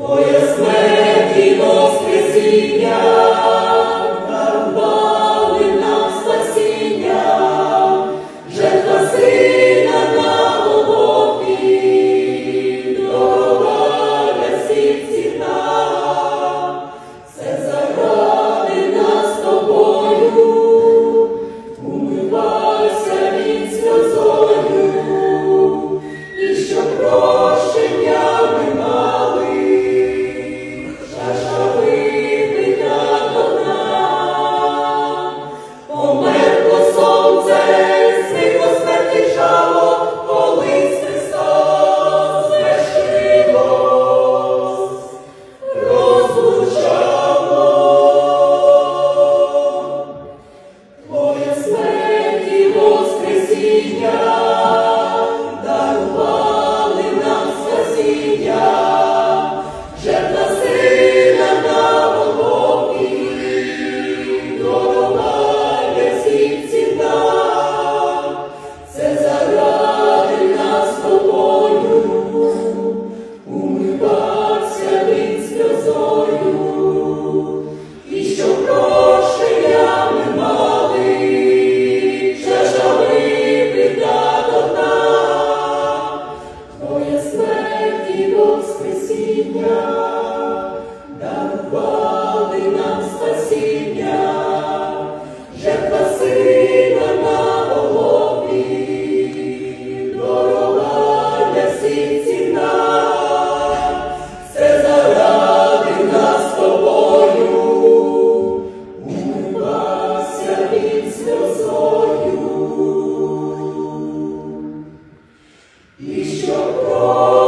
Твоє і Воскресіння, і Воскресіння, нам спасіння, жертва сина на голові, дорога для всіх ціна, заради нас тобою, умивався від сльозою. І що про